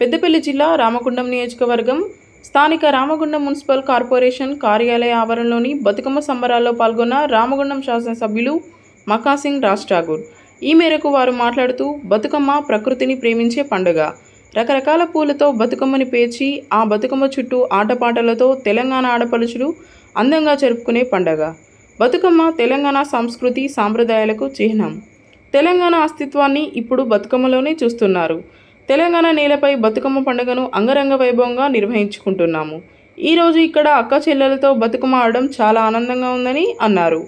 పెద్దపల్లి జిల్లా రామగుండం నియోజకవర్గం స్థానిక రామగుండం మున్సిపల్ కార్పొరేషన్ కార్యాలయ ఆవరణలోని బతుకమ్మ సంబరాల్లో పాల్గొన్న రామగుండం శాసనసభ్యులు మకాసింగ్ రాజ్ ఠాగూర్. ఈ మేరకు వారు మాట్లాడుతూ బతుకమ్మ ప్రకృతిని ప్రేమించే పండుగ. రకరకాల పూలతో బతుకమ్మని పేర్చి ఆ బతుకమ్మ చుట్టూ ఆటపాటలతో తెలంగాణ ఆడపడుచులు అందంగా జరుపుకునే పండగ. బతుకమ్మ తెలంగాణ సంస్కృతి సాంప్రదాయాలకు చిహ్నం. తెలంగాణ అస్తిత్వాన్ని ఇప్పుడు బతుకమ్మలోనే చూస్తున్నారు. తెలంగాణ నేలపై బతుకమ్మ పండుగను అంగరంగ వైభవంగా నిర్వహించుకుంటున్నాము. ఈరోజు ఇక్కడ అక్క చెల్లెలతో బతుకమ్మ ఆడడం చాలా ఆనందంగా ఉందని అన్నారు.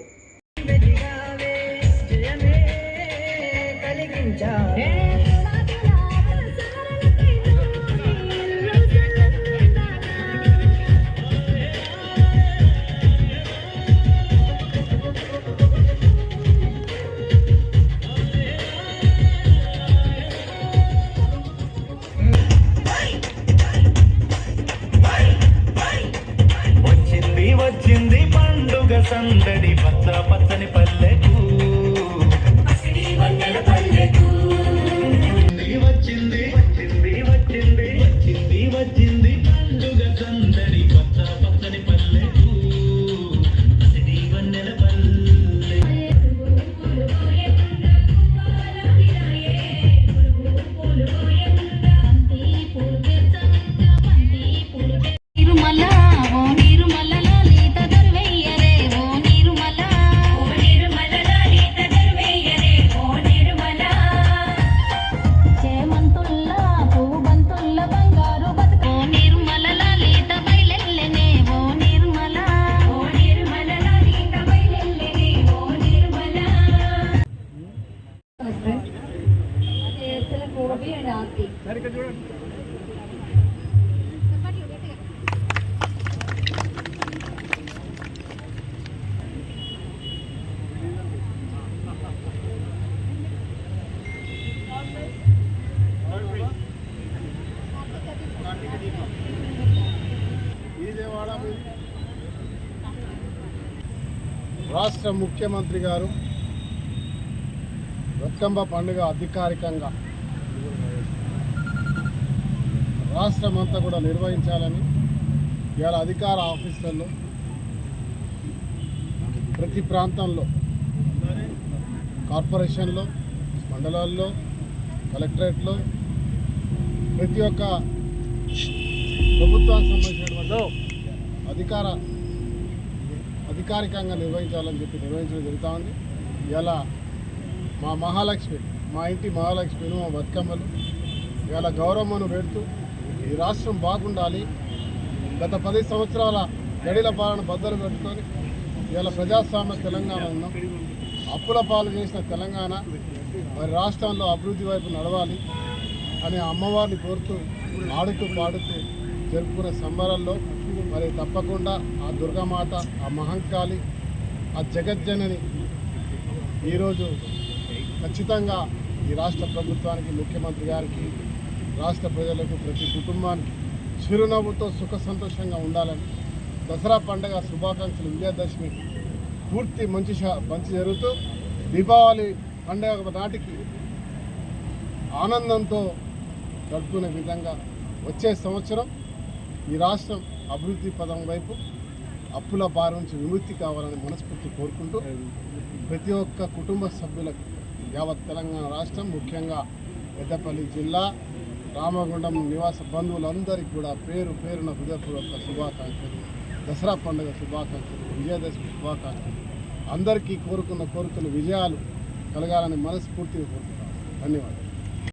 పచ్చడి పచ్చ పచ్చని పల్లెకు రాష్ట్ర ముఖ్యమంత్రి గారు బతుకమ్మ పండుగ అధికారికంగా రాష్ట్రం అంతా కూడా నిర్వహించాలని ఇవాళ అధికార ఆఫీసులలో ప్రతి ప్రాంతంలో కార్పొరేషన్లో మండలాల్లో కలెక్టరేట్లో ప్రతి ఒక్క ప్రభుత్వానికి సంబంధించినటువంటి అధికార అధికారికంగా నిర్వహించాలని చెప్పి నిర్వహించడం జరుగుతూ ఉంది. ఇలా మా మహాలక్ష్మి మా ఇంటి మహాలక్ష్మిను మా బతుకమ్మలు ఇలా గౌరమ్మను పెడుతూ ఈ రాష్ట్రం బాగుండాలి. గత పది సంవత్సరాల గడిల పాలన బద్దలు పెట్టుకొని ఇవాళ ప్రజాస్వామ్య తెలంగాణ ఉన్నాం అప్పుల పాలు చేసిన తెలంగాణ మరి రాష్ట్రంలో అభివృద్ధి వైపు నడవాలి అని అమ్మవారిని కోరుతూ ఆడుతూ పాడుతూ జరుపుకునే సంబరాల్లో మరి తప్పకుండా ఆ దుర్గామాత ఆ మహంకాళి ఆ జగజ్జనని ఈరోజు ఖచ్చితంగా ఈ రాష్ట్ర ప్రభుత్వానికి ముఖ్యమంత్రి గారికి రాష్ట్ర ప్రజలకు ప్రతి కుటుంబానికి చిరునవ్వుతో సుఖ సంతోషంగా ఉండాలని దసరా పండుగ శుభాకాంక్షలు విజయదశమి పూర్తి మంచి మంచి జరుగుతూ దీపావళి పండుగ నాటికి ఆనందంతో గడుపుకునే విధంగా వచ్చే సంవత్సరం ఈ రాష్ట్రం అభివృద్ధి పదం వైపు అప్పుల భారం నుంచి విముక్తి కావాలని మనస్ఫూర్తి కోరుకుంటూ ప్రతి ఒక్క కుటుంబ సభ్యులకు యావత్ తెలంగాణ రాష్ట్రం ముఖ్యంగా పెద్దపల్లి జిల్లా రామగుండం నివాస బంధువులందరికీ కూడా పేరు పేరున హృదయపూర్వక శుభాకాంక్షలు. దసరా పండుగ శుభాకాంక్షలు. విజయదశమి శుభాకాంక్షలు. అందరికీ కోరుకున్న కోరికలు విజయాలు కలగాలని మనస్ఫూర్తిగా కోరుకుంటాను ధన్యవాదాలు.